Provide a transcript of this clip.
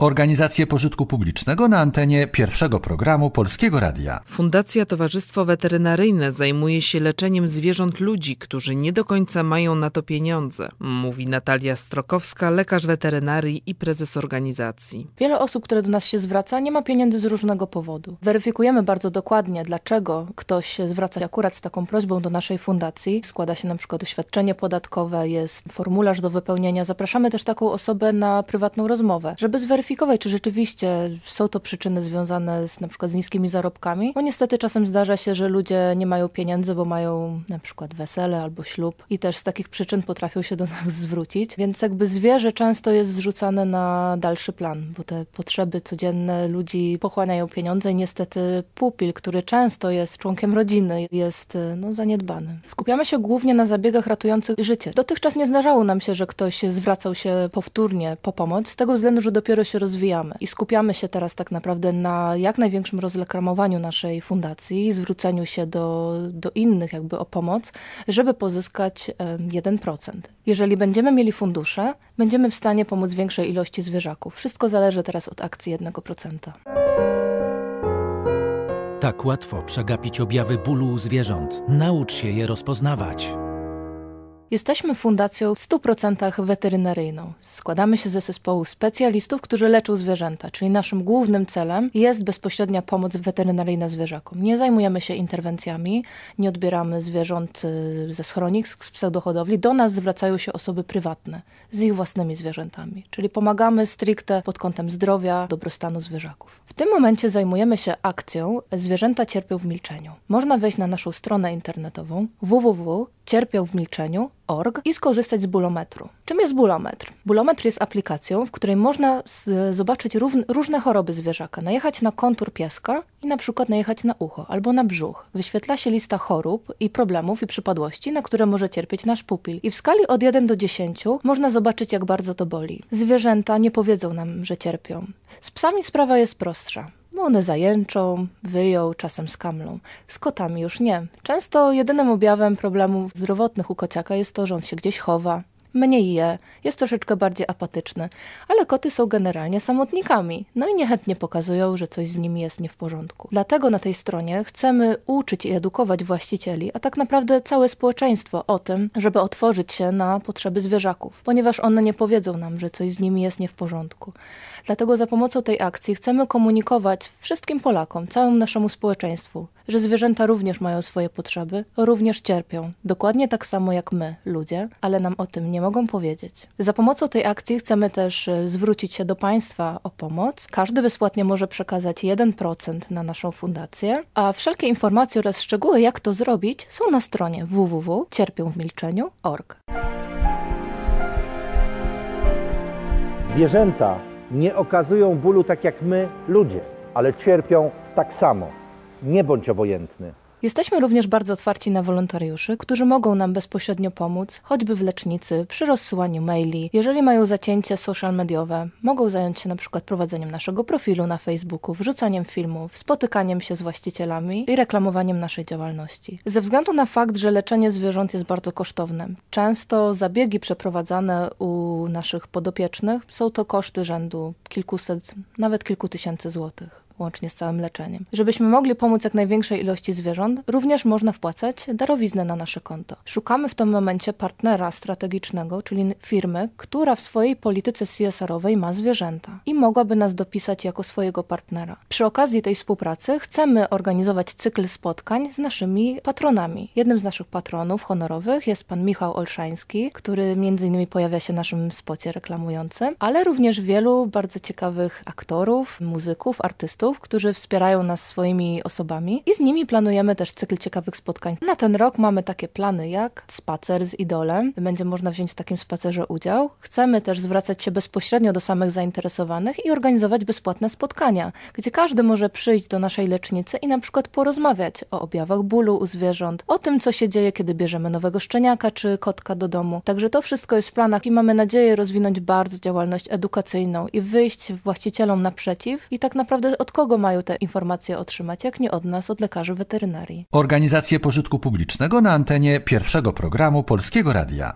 Organizację pożytku publicznego na antenie pierwszego programu Polskiego Radia. Fundacja Towarzystwo Weterynaryjne zajmuje się leczeniem zwierząt ludzi, którzy nie do końca mają na to pieniądze, mówi Natalia Strokowska, lekarz weterynarii i prezes organizacji. Wiele osób, które do nas się zwraca, nie ma pieniędzy z różnego powodu. Weryfikujemy bardzo dokładnie, dlaczego ktoś się zwraca akurat z taką prośbą do naszej fundacji. Składa się na przykład oświadczenie podatkowe, jest formularz do wypełnienia. Zapraszamy też taką osobę na prywatną rozmowę, żeby zweryfikować, zweryfikować, czy rzeczywiście są to przyczyny związane z na przykład z niskimi zarobkami. Bo niestety czasem zdarza się, że ludzie nie mają pieniędzy, bo mają na przykład wesele albo ślub i też z takich przyczyn potrafią się do nas zwrócić. Więc jakby zwierzę często jest zrzucane na dalszy plan, bo te potrzeby codzienne ludzi pochłaniają pieniądze i niestety pupil, który często jest członkiem rodziny, jest no, zaniedbany. Skupiamy się głównie na zabiegach ratujących życie. Dotychczas nie zdarzało nam się, że ktoś zwracał się powtórnie po pomoc, z tego względu, że dopiero się rozwijamy i skupiamy się teraz tak naprawdę na jak największym rozreklamowaniu naszej fundacji zwróceniu się do, do innych jakby o pomoc, żeby pozyskać 1%. Jeżeli będziemy mieli fundusze, będziemy w stanie pomóc większej ilości zwierzaków. Wszystko zależy teraz od akcji 1%. Tak łatwo przegapić objawy bólu u zwierząt. Naucz się je rozpoznawać. Jesteśmy fundacją w 100% weterynaryjną. Składamy się ze zespołu specjalistów, którzy leczą zwierzęta, czyli naszym głównym celem jest bezpośrednia pomoc weterynaryjna zwierzakom. Nie zajmujemy się interwencjami, nie odbieramy zwierząt y, ze schronisk, z pseudohodowli. Do nas zwracają się osoby prywatne z ich własnymi zwierzętami, czyli pomagamy stricte pod kątem zdrowia, dobrostanu zwierzaków. W tym momencie zajmujemy się akcją Zwierzęta cierpią w milczeniu. Można wejść na naszą stronę internetową www cierpiał w milczeniu org i skorzystać z bulometru. Czym jest bulometr? Bulometr jest aplikacją, w której można zobaczyć różne choroby zwierzaka, najechać na kontur pieska i na przykład najechać na ucho albo na brzuch. Wyświetla się lista chorób i problemów i przypadłości, na które może cierpieć nasz pupil. I w skali od 1 do 10 można zobaczyć, jak bardzo to boli. Zwierzęta nie powiedzą nam, że cierpią. Z psami sprawa jest prostsza. One zajęczą, wyją, czasem skamlą. Z kotami już nie. Często jedynym objawem problemów zdrowotnych u kociaka jest to, że on się gdzieś chowa, mniej je, jest troszeczkę bardziej apatyczny, ale koty są generalnie samotnikami, no i niechętnie pokazują, że coś z nimi jest nie w porządku. Dlatego na tej stronie chcemy uczyć i edukować właścicieli, a tak naprawdę całe społeczeństwo o tym, żeby otworzyć się na potrzeby zwierzaków, ponieważ one nie powiedzą nam, że coś z nimi jest nie w porządku. Dlatego za pomocą tej akcji chcemy komunikować wszystkim Polakom, całemu naszemu społeczeństwu, że zwierzęta również mają swoje potrzeby, również cierpią, dokładnie tak samo jak my, ludzie, ale nam o tym nie mogą powiedzieć. Za pomocą tej akcji chcemy też e, zwrócić się do państwa o pomoc. Każdy bezpłatnie może przekazać 1% na naszą fundację, a wszelkie informacje oraz szczegóły, jak to zrobić, są na stronie www.cierpiąwmilczeniu.org. Zwierzęta nie okazują bólu tak jak my, ludzie, ale cierpią tak samo. Nie bądź obojętny. Jesteśmy również bardzo otwarci na wolontariuszy, którzy mogą nam bezpośrednio pomóc, choćby w lecznicy, przy rozsyłaniu maili. Jeżeli mają zacięcie social mediowe, mogą zająć się na przykład prowadzeniem naszego profilu na Facebooku, wrzucaniem filmów, spotykaniem się z właścicielami i reklamowaniem naszej działalności. Ze względu na fakt, że leczenie zwierząt jest bardzo kosztowne, często zabiegi przeprowadzane u naszych podopiecznych są to koszty rzędu kilkuset, nawet kilku tysięcy złotych łącznie z całym leczeniem. Żebyśmy mogli pomóc jak największej ilości zwierząt, również można wpłacać darowiznę na nasze konto. Szukamy w tym momencie partnera strategicznego, czyli firmy, która w swojej polityce CSR-owej ma zwierzęta i mogłaby nas dopisać jako swojego partnera. Przy okazji tej współpracy chcemy organizować cykl spotkań z naszymi patronami. Jednym z naszych patronów honorowych jest pan Michał Olszański, który między innymi pojawia się w naszym spocie reklamującym, ale również wielu bardzo ciekawych aktorów, muzyków, artystów, którzy wspierają nas swoimi osobami i z nimi planujemy też cykl ciekawych spotkań. Na ten rok mamy takie plany jak spacer z idolem. Będzie można wziąć w takim spacerze udział. Chcemy też zwracać się bezpośrednio do samych zainteresowanych i organizować bezpłatne spotkania, gdzie każdy może przyjść do naszej lecznicy i na przykład porozmawiać o objawach bólu u zwierząt, o tym, co się dzieje, kiedy bierzemy nowego szczeniaka czy kotka do domu. Także to wszystko jest w planach i mamy nadzieję rozwinąć bardzo działalność edukacyjną i wyjść właścicielom naprzeciw i tak naprawdę od kogo mają te informacje otrzymać, jak nie od nas, od lekarzy weterynarii. Organizację pożytku publicznego na antenie pierwszego programu Polskiego Radia.